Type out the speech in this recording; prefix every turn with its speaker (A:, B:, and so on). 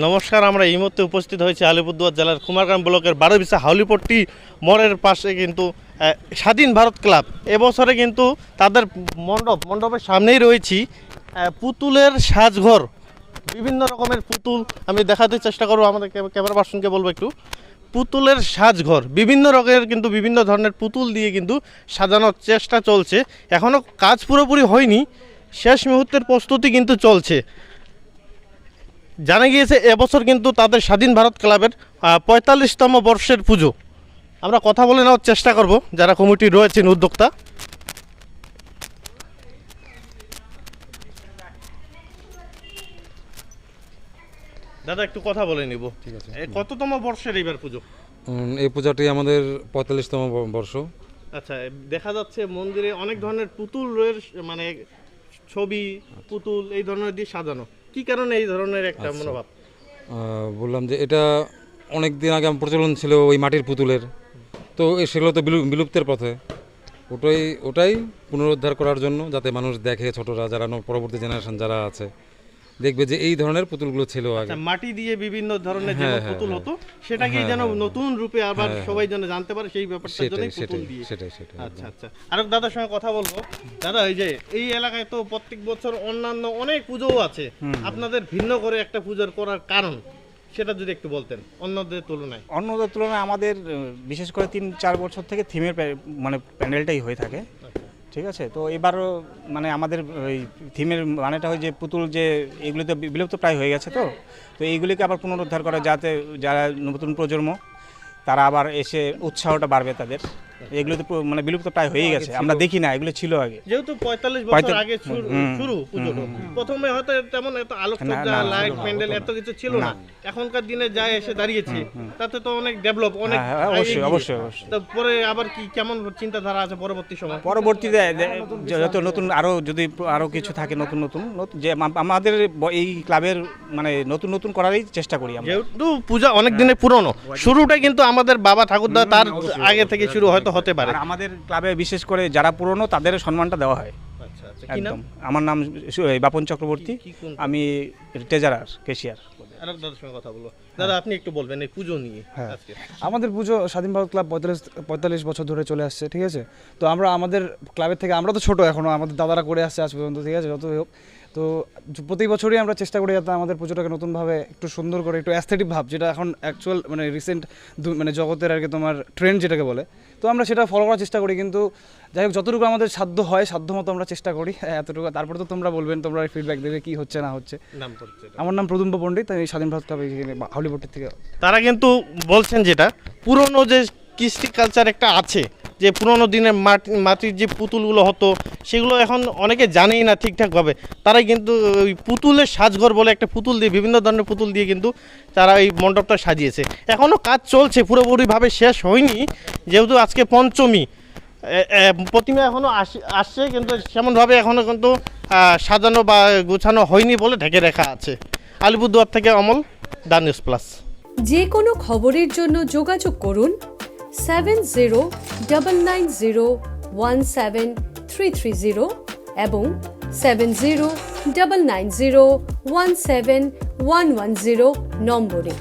A: নমস্কার, আমরা এই মুহূর্তে উপস্থিত হয়েছি আলিপুরদুয়ার জেলার কুমারগ্রাম ব্লকের বারোবিসা হাউলিপট্টি মোড়ের পাশে কিন্তু স্বাধীন ভারত ক্লাব। এবছরে কিন্তু তাদের মণ্ডপ, মণ্ডপের সামনেই রয়েছি পুতুলের সাজঘর। বিভিন্ন রকমের পুতুল আমি দেখাতে চেষ্টা করব, আমাদের ক্যাম- ক্যামেরা পার্সনকে বলব একটু। পুতুলের সাজঘর, বিভিন্ন রকমের কিন্তু বিভিন্ন ধরনের পুতুল দিয়ে কিন্তু সাজানোর চেষ্টা চলছে। এখনও কাজ পুরোপুরি হয়নি, শেষ মুহূর্তের প্রস্তুতি কিন্তু চলছে। জানা গিয়েছে এবছর কিন্তু তাদের স্বাধীন ভারত ক্লাবের পঁয়তাল্লিশতম বর্ষের পুজো। আমরা কথা বলে নেওয়ার চেষ্টা করব যারা কমিটি রয়েছেন উদ্যোক্তা। দাদা একটু কথা বলে নিব।
B: ঠিক আছে।
A: কততম বর্ষের এইবার পুজো?
B: এই পূজাটি আমাদের পঁয়তাল্লিশতম বর্ষ।
A: আচ্ছা দেখা যাচ্ছে মন্দিরে অনেক ধরনের পুতুল রয়েছে মানে ছবি পুতুল এই ধরনের দিয়ে সাজানো। কি কারণে এই ধরনের একটা মনোভাব?
B: বললাম যে এটা অনেক দিন আগে আমার প্রচলন ছিল ওই মাটির পুতুলের। তো এ সেগুলো তো বিলু- বিলুপ্তের পথে। ওটাই ওটাই পুনরুদ্ধার করার জন্য যাতে মানুষ দেখে ছোটরা যারা পরবর্তী জেনারেশন যারা আছে। দেখবে যে এই ধরনের পুতুলগুলো ছিল আগে।
A: আচ্ছা, মাটি দিয়ে বিভিন্ন ধরনের যে
B: হ্যাঁ,
A: পুতুল
B: হ্যাঁ,
A: হতো সেটাকেই যেন নতুন রূপে আবার সবাই যেন জানতে পারে সেই ব্যাপারটার জন্য পুতুল দিয়ে।
B: সেটাই সেটাই
A: আচ্ছা আচ্ছা। আরেক দাদার সঙ্গে কথা বলব। দাদা এই যে এই এলাকায় তো প্রত্যেক বছর অন্যান্য অনেক পুজোও আছে। আপনাদের ভিন্ন করে একটা পুজোর করার কারণ সেটা যদি একটু বলতেন অন্যদের তুলনায়।
C: অন্যদের তুলনায় আমাদের বিশেষ করে তিন চার বছর থেকে থিমের মানে প্যান্ডেলটাই হয়ে থাকে। ঠিক আছে? তো এবারও মানে আমাদের ওই থিমের মানেটা হয় যে পুতুল যে এগুলি তো বিলুপ্ত প্রায় হয়ে গেছে তো? তো এইগুলিকে আবার পুনরুদ্ধার করা যাতে যারা নতুন প্রজন্ম, তারা আবার এসে উৎসাহটা বাড়বে তাদের। এগুলো তো মানে বিলুপ্ত প্রায় হয়ে গেছে। আমরা দেখি না এগুলো ছিল আগে।
A: যেহেতু পঁয়তাল্লিশ বছর আগে শুরু পুজোটা। প্রথমে হয়তো তেমন এত আলোকসজ্জা লাইট প্যান্ডেল এত কিছু ছিল না। এখনকার দিনে যা এসে দাঁড়িয়েছে তাতে তো অনেক ডেভেলপ অনেক
C: হ্যাঁ, হ্যাঁ, অবশ্যই, অবশ্যই, অবশ্যই।
A: তারপরে আবার কি কেমন চিন্তাধারা আছে পরবর্তী সময়?
C: পরবর্তীতে যত নতুন আরও যদি কিছু থাকে নতুন নতুন যে আমাদের এই ক্লাবের মানে নতুন নতুন করারই চেষ্টা করি আমরা।
A: যেহেতু পূজা অনেক দিনের পুরনো শুরুটা কিন্তু আমাদের বাবা ঠাকুরদা তার আগে থেকে শুরু হয়তো হতে পারে।
C: আর আমাদের ক্লাবে বিশেষ করে যারা পুরনো তাদের সম্মানটা দেওয়া হয়।
A: আচ্ছা আচ্ছা।
C: একদম। আমার নাম বাপন চক্রবর্তী। আমি ট্রেজারার কেশিয়ার।
A: দাদার সঙ্গে কথা বলব দাদা আপনি একটু বলবেন এই পুজো নিয়ে
D: হ্যাঁ। আমাদের পুজো স্বাধীন ভারত ক্লাব পঁয়তাল্লিশ পঁয়তাল্লিশ বছর ধরে চলে আসছে ঠিক আছে? তো আমরা আমাদের ক্লাবের থেকে আমরা তো ছোট এখনও আমাদের দাদারা করে আসছে আজ পর্যন্ত ঠিক আছে? যতই হোক। তো প্রতি বছরই আমরা চেষ্টা করি যাতে আমাদের পুজোটাকে নতুনভাবে একটু সুন্দর করে একটু অ্যাস্থেটিক ভাব যেটা এখন অ্যাকচুয়াল মানে রিসেন্ট মানে জগতের আর কি তোমার ট্রেন্ড যেটাকে বলে। তো আমরা সেটা ফলো করার চেষ্টা করি কিন্তু যাই হোক যতটুকু আমাদের সাধ্য হয় সাধ্য মতো আমরা চেষ্টা করি হ্যাঁ, এতটুকু। তারপর তো তোমরা বলবেন তোমরা ফিডব্যাক দেবে কি হচ্ছে না হচ্ছে। আমার নাম প্রদুম্ব পণ্ডিত আমি স্বাধীন ভারত ক্লাব হাউলিপট্টির থেকে
A: তারা কিন্তু বলছেন যেটা পুরনো যে কৃষ্টি কালচার একটা আছে, যে পুরনো দিনের মাটি, মাটির যে পুতুলগুলো হতো, সেগুলো এখন অনেকে জানেই না ঠিকঠাকভাবে। তারাই কিন্তু ওই পুতুলের সাজঘর বলে একটা পুতুল দিয়ে, বিভিন্ন ধরনের পুতুল দিয়ে কিন্তু তারা এই মণ্ডপটা সাজিয়েছে। এখনও কাজ চলছে, পুরোপুরিভাবে শেষ হয়নি, যেহেতু আজকে পঞ্চমী। প্রতিমা এখনও আসছে, কিন্তু সেমনভাবে এখনও কিন্তু সাজানো বা গোছানো হয়নি বলে ঢেকে রাখা আছে। আলিপুরদুয়ার থেকে অমল, দা নিউজ প্লাস।
E: যে কোনো খবরের জন্য যোগাযোগ করুন seven zero double nine zero one seven three three zero এবং seven zero double nine zero one seven one one zero নম্বরে।